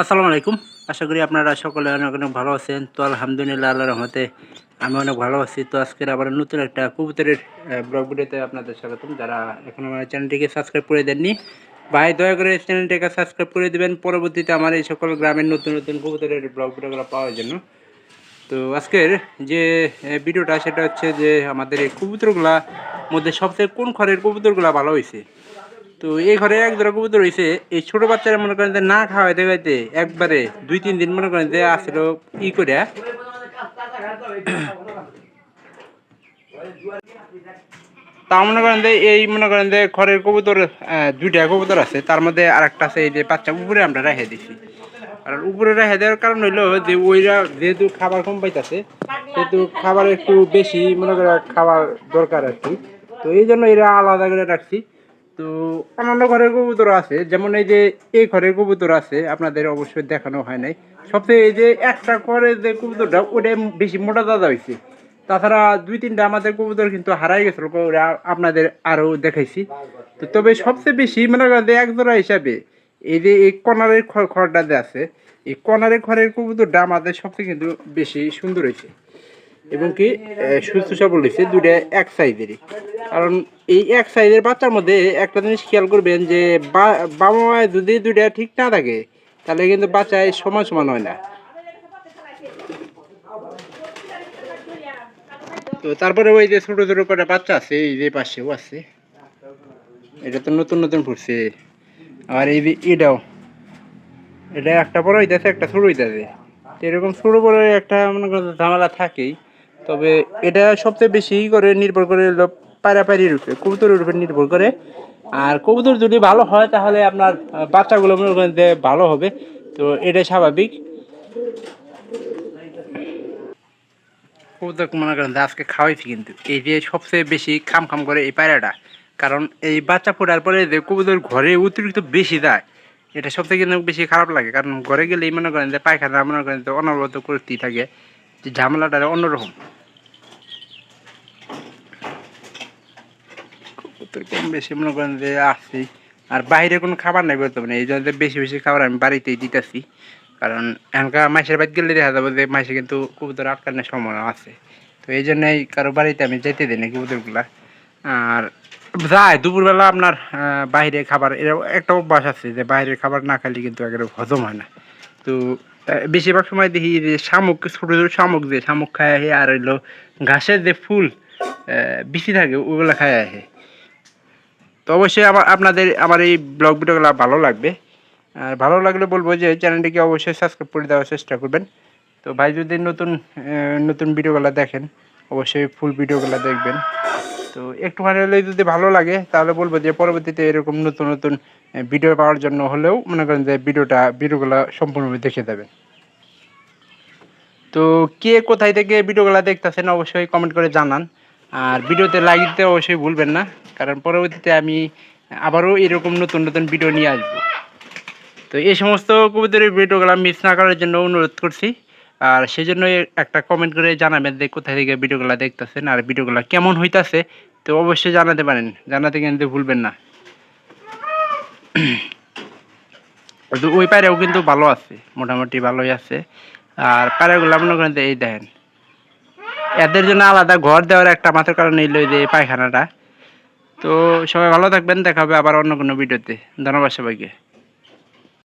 আসসালামু আলাইকুম। আশা করি আপনারা সকলে অনেক অনেক ভালো আছেন। তো আলহামদুলিল্লাহ আল্লাহ রহমতে আমি অনেক ভালো আছি। তো আজকের আবার নতুন একটা কবুতরের ব্লগ ভিডিওতে আপনাদের স্বাগতম। যারা এখন আমার চ্যানেলটিকে সাবস্ক্রাইব করে দেননি, ভাই, দয়া করে চ্যানেলটিকে সাবস্ক্রাইব করে দেবেন। পরবর্তীতে আমার এই সকল গ্রামের নতুন নতুন কবুতরের ব্লগ ভিডিওগুলো পাওয়ার জন্য। তো আজকের যে ভিডিওটা, সেটা হচ্ছে যে, আমাদের এই কবুতরগুলা মধ্যে সবচেয়ে কোন ঘরের কবুতরগুলা ভালো হয়েছে তো এই ঘরে এক জোড়া কবুতর হয়েছে এই ছোট বাচ্চারা মনে করেন যে না খাওয়াইতে খাইতে একবারে দুই, তিন দিন মনে করেন যে আসলো ই করে। তা মনে করেন যে এই মনে করেন যে ঘরের কবুতর দুইটা কবুতর আছে, তার মধ্যে আর একটা আছে, এই যে বাচ্চা উপরে আমরা রেখে দিছি। আর উপরে রেখে দেওয়ার কারণ হইল যে ওইরা যেহেতু খাবার কম পাইতেছে, সেহেতু খাবার একটু বেশি মনে করে খাবার দরকার আর কি। তো এই জন্য এরা আলাদা করে রাখছি। তো অন্যান্য ঘরের কবুতর আছে, যেমন এই যে এই ঘরের কবুতর আছে, আপনাদের অবশ্যই দেখানো হয় নাই। সবচেয়ে এই যে একটা ঘরে যে কবুতরটা, ওটা বেশি মোটা দাদা হয়েছে তাছাড়া দুই তিনটা আমাদের কবুতর কিন্তু হারাই গেছিল আপনাদের আরও দেখাইছি। তো তবে সবচেয়ে বেশি মনে করেন যে এক জোড়া হিসাবে এই যে এই কর্নারের খড় খড়টা যে আছে, এই কর্নারের খড়ের কবুতরটা আমাদের সবচেয়ে কিন্তু বেশি সুন্দর হয়েছে এবং কি সুস্থ সবল হয়েছে দুইটা এক সাইজেরই। কারণ এই এক সাইজের বাচ্চার মধ্যে একটা জিনিস খেয়াল করবেন যে বাবা মায়ের যদি দুইটা ঠিক না থাকে, তাহলে কিন্তু বাচ্চায় সমান সমান হয় না। তো তারপরে ওই যে ছোটো, ছোট কটা বাচ্চা আছে, এই যে পাশেও আছে। এটা তো নতুন নতুন ফুটছে। আর এই যে এটাও। এটা একটা বড় হইতেছে, একটা ছোট হইতেছে। এরকম ছোট, বড় একটা মনে করেন ঝামেলা থাকেই। তবে এটা সবচেয়ে বেশি করে, নির্ভর করে পায়রাপায়রির উপরে কবুতরের উপরে নির্ভর করে। আর কবুতর যদি ভালো হয়, তাহলে আপনার বাচ্চাগুলো মনে করেন যে ভালো হবে। তো এটা স্বাভাবিক। কবুতর মনে করেন যে আজকে খাওয়াইছি কিন্তু। এই যে সবচেয়ে বেশি খাম খাম করে এই পায়রাটা, কারণ এই বাচ্চা ফোটার পরে যে কবুতর ঘরে অতিরিক্ত বেশি যায়, এটা সবথেকে কিন্তু বেশি খারাপ লাগে। কারণ ঘরে গেলেই মনে করেন যে পায়খানা মনে করেন যে অনবরত করতেই থাকে, যে ঝামেলাটা অন্যরকম। কম বেশি মনে করেন যে আসছি। আর বাইরে কোনো খাবার নাই বর্তমানে, এই জন্য বেশি বেশি খাবার আমি বাড়িতেই দিতেছি। কারণ এখনকার মাসের বাড়ি গেলে দেখা যাবে যে মাসে কিন্তু কবুতর আটকানোর সম্ভাবনা আছে। তো এই জন্যই কারও বাড়িতে আমি যেতে দিই না কবুতরগুলা। আর যায়, দুপুরবেলা আপনার বাইরে খাবার এরকম একটা অভ্যাস আছে যে বাইরের খাবার না খেলে কিন্তু একেবারে হজম হয় না। তো বেশিরভাগ সময় দেখি যে শামুক, ছোটো ছোটো শামুক যে শামুক খায় আহে, আর হইল ঘাসের যে ফুল বেশি থাকে, ওগুলো খায় আহে। তো অবশ্যই আমার আপনাদের আমার এই ব্লগ ভিডিওগুলো ভালো লাগবে। আর ভালো লাগলে বলব যে চ্যানেলটিকে অবশ্যই সাবস্ক্রাইব করে দেওয়ার চেষ্টা করবেন। তো ভাই যদি নতুন নতুন ভিডিওগুলো দেখেন, অবশ্যই ফুল ভিডিওগুলো দেখবেন। তো একটুখানি হলেও যদি ভালো লাগে, তাহলে বলব যে পরবর্তীতে এরকম নতুন নতুন ভিডিও পাওয়ার জন্য হলেও মনে করেন যে ভিডিওটা, ভিডিওগুলো সম্পূর্ণভাবে দেখে দেবেন। তো কে কোথায় থেকে ভিডিওগুলো দেখতেছেন অবশ্যই কমেন্ট করে জানান। আর ভিডিওতে লাইক দিতে অবশ্যই ভুলবেন না, কারণ পরবর্তীতে আমি আবারও এরকম নতুন নতুন ভিডিও নিয়ে আসব। তো এই সমস্ত কবিতার ভিডিওগুলো মিস না করার জন্য অনুরোধ করছি, আর সেই জন্য একটা কমেন্ট করে জানাবেন যে কোথায় থেকে ভিডিওগুলো দেখতেছেন আর ভিডিওগুলো কেমন হইতাছে, তো অবশ্যই জানাতে পারেন, জানাতে কিন্তু ভুলবেন না। ওই পায়রাও কিন্তু ভালো আছে, মোটামুটি ভালোই আছে, আর পায়রাগুলো মনে করেন এই দেখেন এদের জন্য আলাদা ঘর দেওয়ার একটা মাত্র কারণ এই যে পায়খানাটা। তো সবাই ভালো থাকবেন, দেখা হবে আবার অন্য কোনো ভিডিওতে। ধন্যবাদ সবাইকে।